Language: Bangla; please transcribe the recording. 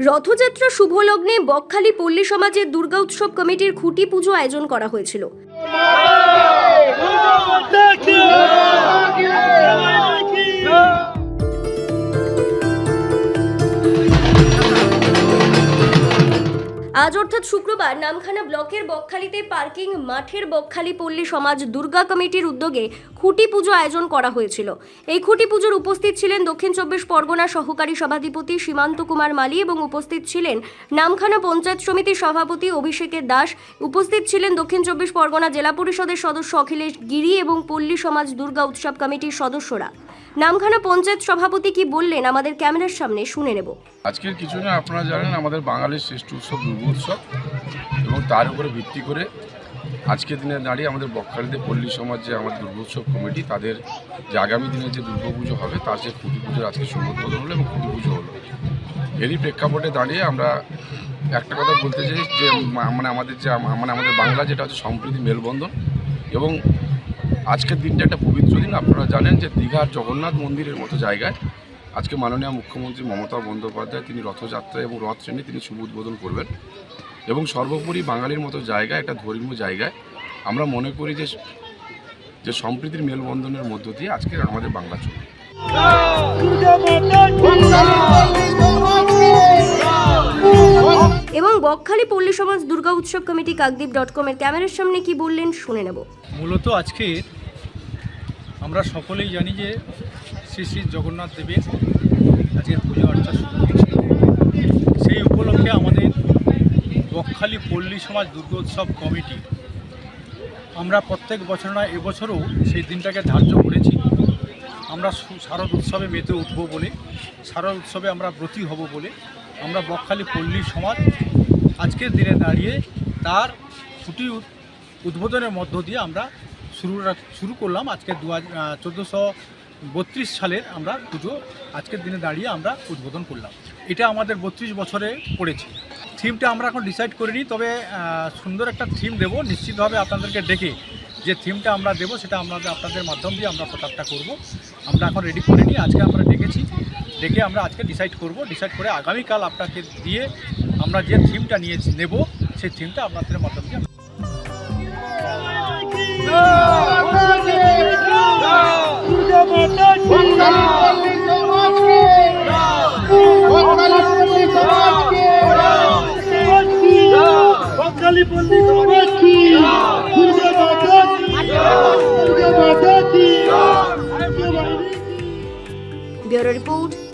রথযাত্রা শুভলগ্নে বকখালি পল্লী সমাজের দুর্গা উৎসব কমিটির খুঁটি পুজো আয়োজন করা হয়েছিল। আজ অর্থাৎ শুক্রবার নামখানা ব্লকের বকখালিতে পার্কিং মাঠের বকখালি পল্লী সমাজ দুর্গা কমিটির উদ্যোগে খুঁটি পুজো আয়োজন করা হয়েছিল। এই খুঁটি পুজোর উপস্থিত ছিলেন দক্ষিণ চব্বিশ পরগনা সহকারী সভাধিপতি সীমান্ত কুমার মালি এবং উপস্থিত ছিলেন নামখানা পঞ্চায়েত সমিতির সভাপতি অভিষেকের দাস। উপস্থিত ছিলেন দক্ষিণ চব্বিশ পরগনা জেলা পরিষদের সদস্য অখিলেশ গিরি এবং পল্লী সমাজ দুর্গা উৎসব কমিটির সদস্যরা। নামখানা পঞ্চায়েত সভাপতি কি বললেন? আমাদের ক্যামেরার সামনে শুনে নেব। আজকের কিছু না, আপনারা জানেন আমাদের বাঙালির শ্রেষ্ঠ উৎসব দুর্গা উৎসব এবং তার উপরে ভিত্তি করে আজকের দিনে দাঁড়িয়ে আমাদের বকখালিতে পল্লী সমাজ যে আমাদের দুর্গা উৎসব কমিটি, তাদের যে আগামী দিনে যে দুর্গা পুজো হবে, তার যে খুঁটি পুজোর আজকে সংবোধন হলো এবং খুঁটি পুজো হলো। এরই প্রেক্ষাপটে দাঁড়িয়ে আমরা একটা কথা বলতে চাই যে মানে আমাদের যে মানে আমাদের বাংলা যেটা হচ্ছে সম্প্রীতি মেলবন্ধন এবং আজকের দিনটা একটা পবিত্র দিন। আপনারা জানেন যে দীঘার জগন্নাথ মন্দিরের মতো জায়গায় আজকে মাননীয় মুখ্যমন্ত্রী মমতা বন্দ্যোপাধ্যায় তিনি রথযাত্রা এবং রথ শ্রেণি তিনি শুভ উদ্বোধন করবেন। এবং সর্বোপরি বাঙালির মতো জায়গায়, একটা ধর্মীয় জায়গায় আমরা মনে করি যে যে সম্প্রীতির মেলবন্ধনের মধ্য দিয়ে আজকের আমাদের বাংলা চলবে। বকখালি পল্লী সমাজ দুর্গা উৎসব কমিটি কাকদ্বীপ ডট কমের ক্যামেরার সামনে কি বললেন শুনে নেব। মূলত আজকে আমরা সকলেই জানি যে শ্রী শ্রী জগন্নাথ দেবের আজকের পুজো অর্চা শুরু হয়েছে। সেই উপলক্ষে আমাদের বকখালি পল্লী সমাজ দুর্গোৎসব কমিটি আমরা প্রত্যেক বছর না, এবছরও সেই দিনটাকে ধার্য করেছি। আমরা শারদ উৎসবে মেতে উঠব বলে, শারদ উৎসবে আমরা ব্রতী হব বলে আমরা বকখালি পল্লী সমাজ আজকের দিনে দাঁড়িয়ে তার ছুটি উদ- উদ্বোধনের মধ্য দিয়ে আমরা শুরু শুরু করলাম। আজকে দু চোদ্দোশো বত্রিশ সালের আমরা পুজো আজকের দিনে দাঁড়িয়ে আমরা উদ্বোধন করলাম। এটা আমাদের বত্রিশ বছরে পড়েছে। থিমটা আমরা এখন ডিসাইড করিনি, তবে সুন্দর একটা থিম দেব। নিশ্চিতভাবে আপনাদেরকে ডেকে যে থিমটা আমরা দেবো, সেটা আমাদের আপনাদের মাধ্যম দিয়ে আমরা প্রচারটা করব। আমরা এখন রেডি করিনি আজকে আমরা ডেকেছি ডেকে আমরা আজকে ডিসাইড করব ডিসাইড করে আগামীকাল আপনাকে দিয়ে আমরা যে থিমটা নিয়ে নেব, সেই থিমটা আপনাদের মাধ্যমে বকখালি